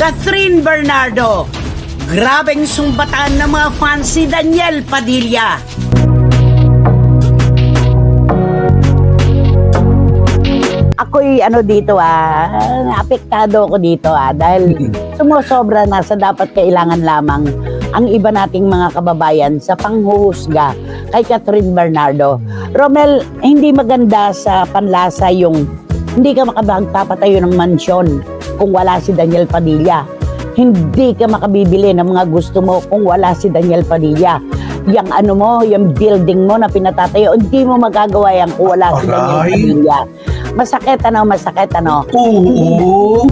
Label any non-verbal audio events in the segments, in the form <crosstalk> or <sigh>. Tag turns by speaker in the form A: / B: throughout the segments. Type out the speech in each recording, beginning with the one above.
A: Catherine Bernardo. Grabeng sumbatan ng mga fans si Daniel Padilla.
B: ako'y ano dito ah, apektado ako dito ah dahil sumusobra na sa dapat kailangan lamang ang iba nating mga kababayan sa panghuhusga kay Catherine Bernardo. Romel, hindi maganda sa panlasa yung hindi ka makapagpapatayo ng mansyon kung wala si Daniel Padilla. Hindi ka makabibili ng mga gusto mo kung wala si Daniel Padilla. Yang ano mo, yung building mo na pinatatayo, hindi mo magagawa yan kung wala si Daniel
C: Aray.
B: Padilla. Masakit ano, masakit ano.
C: Oo.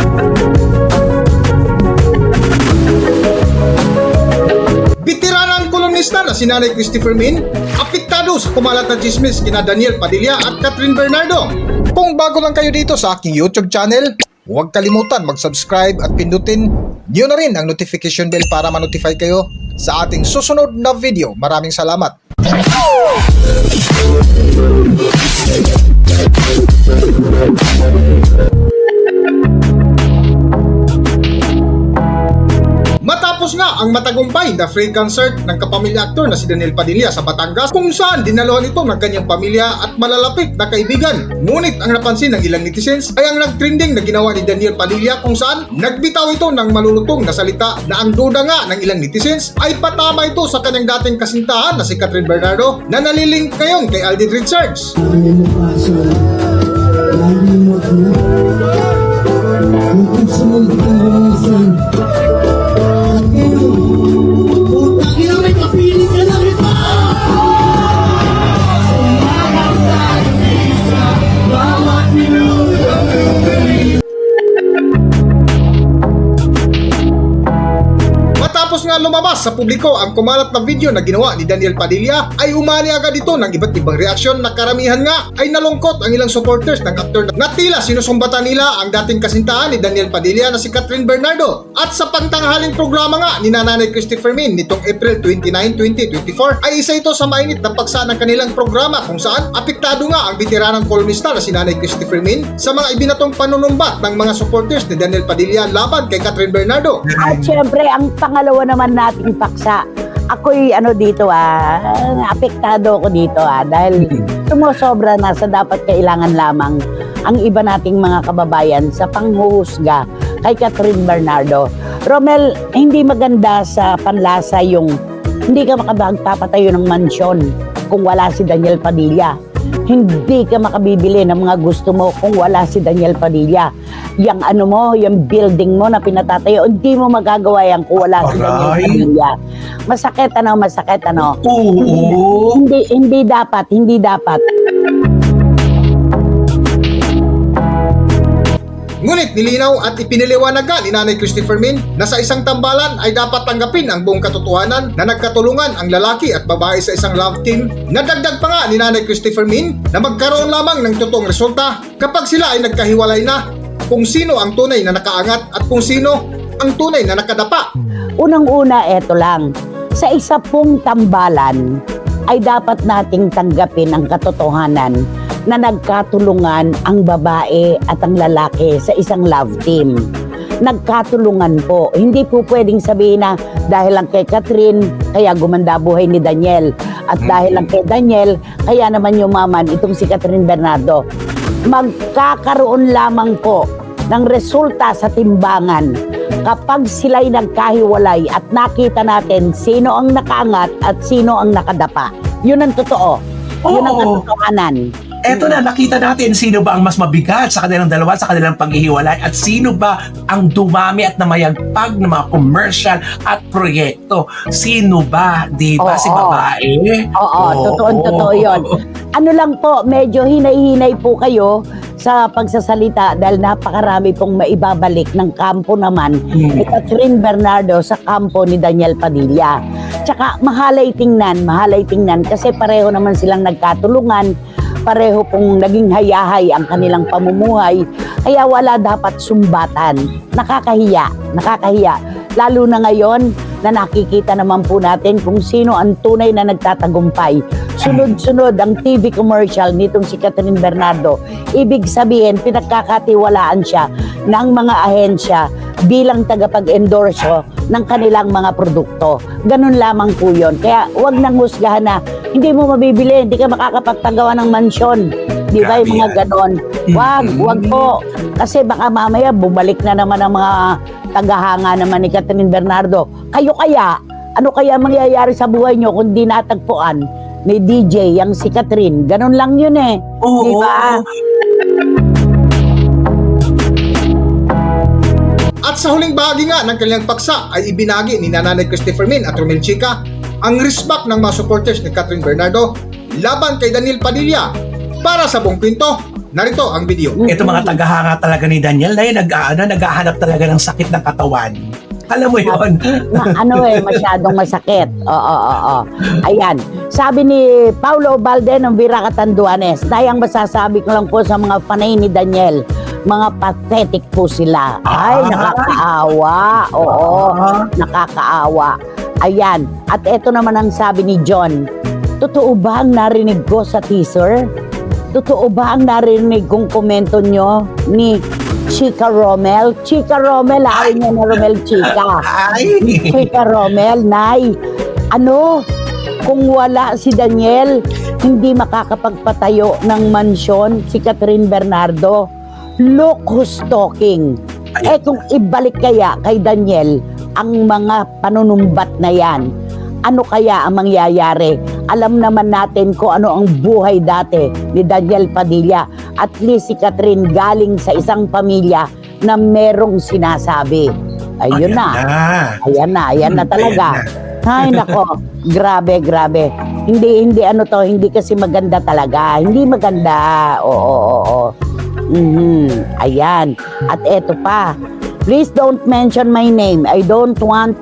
D: Bitiranang kolumnista na si Nanay Christopher Min, apektado sa kumalat na chismis kina Daniel Padilla at Catherine Bernardo. Kung bago lang kayo dito sa aking YouTube channel, huwag kalimutan mag-subscribe at pindutin niyo na rin ang notification bell para ma-notify kayo sa ating susunod na video. Maraming salamat. Ang matagumpay na free concert ng kapamilya aktor na si Daniel Padilla sa Batangas kung saan dinaluhan ito ng kanyang pamilya at malalapit na kaibigan. Ngunit ang napansin ng ilang netizens ay ang nag-trending na ginawa ni Daniel Padilla kung saan nagbitaw ito ng malulutong na salita na ang duda nga ng ilang netizens ay patama ito sa kanyang dating kasintahan na si Catherine Bernardo na nalilink ngayon kay Alden Richards.
E: Lagi mo
D: Matapos nga lumabas sa publiko ang kumalat na video na ginawa ni Daniel Padilla ay umani agad ito ng iba't ibang reaksyon na karamihan nga ay nalungkot ang ilang supporters ng aktor na tila sinusumbatan nila ang dating kasintahan ni Daniel Padilla na si Catherine Bernardo. At sa pangtanghaling programa nga ni Nanay Christopher Min nitong April 29, 2024 ay isa ito sa mainit na paksa ng kanilang programa kung saan apektado nga ang bitiranang kolumnista na si Nanay Christopher Min sa mga ibinatong panunumbat ng mga supporters ni Daniel Padilla laban kay Catherine Bernardo.
B: At syempre, ang pangalawa naman nating paksa, ako'y ano dito ah, apektado ako dito ah, dahil sumusobra na sa dapat kailangan lamang ang iba nating mga kababayan sa panghuhusga kay Catherine Bernardo. Romel, hindi maganda sa panlasa yung hindi ka makapagpapatayo ng mansyon kung wala si Daniel Padilla. Hindi ka makabibili ng mga gusto mo kung wala si Daniel Padilla. Yang ano mo, yung building mo na pinatatayo, hindi mo magagawa yan kung wala si Daniel
C: Aray.
B: Padilla. Masakit ano, masakit ano.
C: Oo.
B: Hindi hindi dapat, hindi dapat.
D: Ngunit nilinaw at ipiniliwanag nga ni Nanay Christopher Min na sa isang tambalan ay dapat tanggapin ang buong katotohanan na nagkatulungan ang lalaki at babae sa isang love team. Nadagdag pa nga ni Nanay Christopher Min na magkaroon lamang ng totoong resulta kapag sila ay nagkahiwalay na kung sino ang tunay na nakaangat at kung sino ang tunay na nakadapa.
B: Unang-una, eto lang. Sa isa pong tambalan, ay dapat nating tanggapin ang katotohanan na nagkatulungan ang babae at ang lalaki sa isang love team. Nagkatulungan po. Hindi po pwedeng sabihin na dahil lang kay Catherine, kaya gumanda buhay ni Daniel. At dahil lang kay Daniel, kaya naman yumaman itong si Catherine Bernardo. Magkakaroon lamang po ng resulta sa timbangan kapag sila'y nagkahiwalay at nakita natin sino ang nakaangat at sino ang nakadapa. Yun ang totoo. Yun ang katotohanan.
C: Eto na, nakita natin sino ba ang mas mabigat sa kanilang dalawa, sa kanilang paghihiwalay at sino ba ang dumami at namayagpag ng mga commercial at proyekto. Sino ba? Di ba? Si babae?
B: Oo, totoo, totoo yun. Ano lang po, medyo hinay-hinay po kayo sa pagsasalita dahil napakarami pong maibabalik ng kampo naman ni Catherine Bernardo sa kampo ni Daniel Padilla. Tsaka mahalay tingnan, mahalay tingnan kasi pareho naman silang nagkatulungan, pareho pong naging hayahay ang kanilang pamumuhay, kaya wala dapat sumbatan. Nakakahiya, nakakahiya. Lalo na ngayon na nakikita naman po natin kung sino ang tunay na nagtatagumpay. Sunod-sunod ang TV commercial nitong si Catherine Bernardo. Ibig sabihin, pinagkakatiwalaan siya ng mga ahensya bilang tagapag-endorso ng kanilang mga produkto. Ganun lamang po yun. Kaya wag nang husgahan na hindi mo mabibili, hindi ka makakapagpagawa ng mansyon. Di ba yung mga ganon? Wag, wag po. Kasi baka mamaya bumalik na naman ang mga tagahanga naman ni Catherine Bernardo. Kayo kaya, ano kaya mangyayari sa buhay nyo kung di natagpuan ni DJ yang si Catherine? Ganon lang yun eh.
C: Oo.
B: Di ba?
D: At sa huling bahagi nga ng kanilang paksa ay ibinagi ni Nanay Christopher Min at Romel Chica ang respect ng mga supporters ni Catherine Bernardo laban kay Daniel Padilla. Para sa buong kwento, narito ang video.
C: Ito mga tagahanga talaga ni Daniel na nag, ano, naghahanap talaga ng sakit ng katawan. Alam mo yun?
B: na, ano eh, masyadong masakit. Oo, oo, oo. Ayan. Sabi ni Paulo Balde ng Vira Catanduanes, Nay, ang masasabi ko lang po sa mga panay ni Daniel, mga pathetic po sila. Ay,
C: Ah.
B: nakakaawa. Oo, nakakaawa. Ayan. At eto naman ang sabi ni John, Totoo ba ang narinig ko sa teaser? Totoo ba ang narinig kong komento nyo ni Chika Romel? Chika Romel, ayaw niya na Romel Chika.
C: Ay!
B: Chika Romel, Nay, ano, kung wala si Daniel, hindi makakapagpatayo ng mansyon si Catherine Bernardo. Look who's talking. Eh kung ibalik kaya kay Daniel ang mga panunumbat na yan, ano kaya ang mangyayari? Alam naman natin kung ano ang buhay dati ni Daniel Padilla. At least si Catherine galing sa isang pamilya na merong sinasabi. Ayun na. Ayan na, ayan na talaga. Ay, <laughs> nako. Grabe, grabe. Hindi, hindi ano to, hindi kasi maganda talaga. Hindi maganda. Oo, oo, oo. Mhm. Ayan. At eto pa. Please don't mention my name. I don't want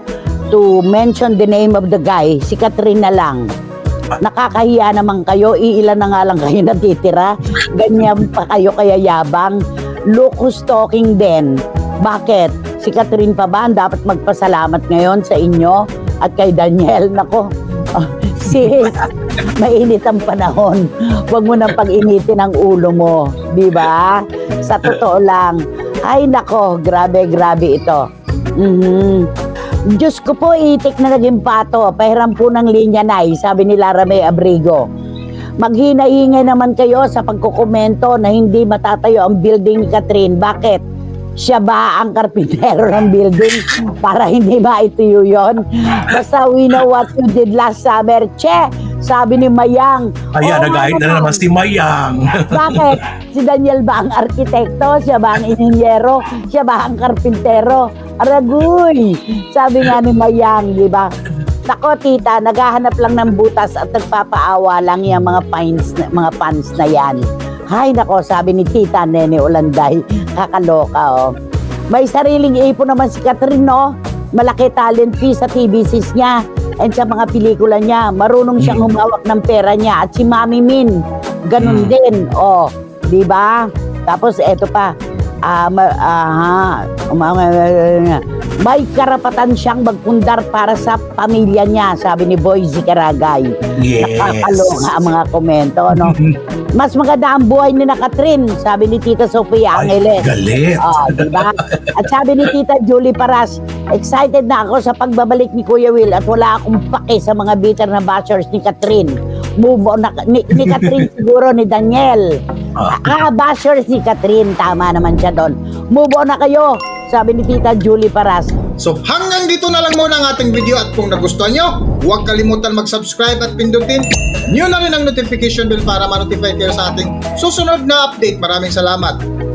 B: to mention the name of the guy. Si Catherine na lang. Nakakahiya naman kayo. Iilan na nga lang kayo <laughs> natitira. Ganyan pa kayo kaya yabang. Look who's talking din. Bakit? Si Catherine pa ba ang dapat magpasalamat ngayon sa inyo at kay Daniel? Nako, <laughs> sis, mainit ang panahon. Huwag mo nang pag-initin ang ulo mo. Di ba? Sa totoo lang. Ay nako, grabe, grabe ito. Mhm. Diyos ko po, itik na naging pato. Pahiram po ng linya na sabi ni Lara May Abrigo. Maghinahingay naman kayo sa pagkukomento na hindi matatayo ang building ni Catherine. Bakit? Siya ba ang karpintero ng building para hindi maituyo yun? Basta we know what you did last summer. Che, sabi ni Mayang.
C: Ayan,
B: "Oo
C: nagahit
B: nga
C: na naman si Mayang.
B: bakit? Si Daniel ba ang arkitekto? Siya ba ang ininyero? Siya ba ang karpintero? Aragoy! Sabi nga ni Mayang, di ba? Nako tita, naghahanap lang ng butas at nagpapaawa lang yung mga fans, mga fans na yan. Hay nako, sabi ni tita Nene Ulanday, kakaloka oh. May sariling ipon naman si Catherine, no? Malaki talent fee sa TVCs niya and sa mga pelikula niya. Marunong siyang humawak ng pera niya. At si Mami Min, ganun
C: Mm.
B: din. Oh, di ba? Tapos eto pa, ah, ma, aha, umama- may karapatan siyang magpundar para sa pamilya niya, sabi ni Boyzy Karagay.
C: Yes.
B: Nakakaloka ang mga komento, no? <laughs> Mas maganda ang buhay ni na Catherine, sabi ni Tita Sofia
C: Ay,
B: Angeles.
C: galit.
B: Oh, di ba? At sabi ni Tita Julie Paras, excited na ako sa pagbabalik ni Kuya Will at wala akong pake sa mga bitter na bashers ni Catherine. Move on na, ni, ni Catherine <laughs> siguro, ni Daniel.
C: Ah.
B: Ah, bashers ni Catherine, tama naman siya doon. Move on na kayo, sabi ni Tita Julie Paras.
D: So hanggang dito na lang muna ang ating video at kung nagustuhan nyo, huwag kalimutan mag-subscribe at pindutin nyo na rin ang notification bell para ma-notify kayo sa ating susunod na update. Maraming salamat.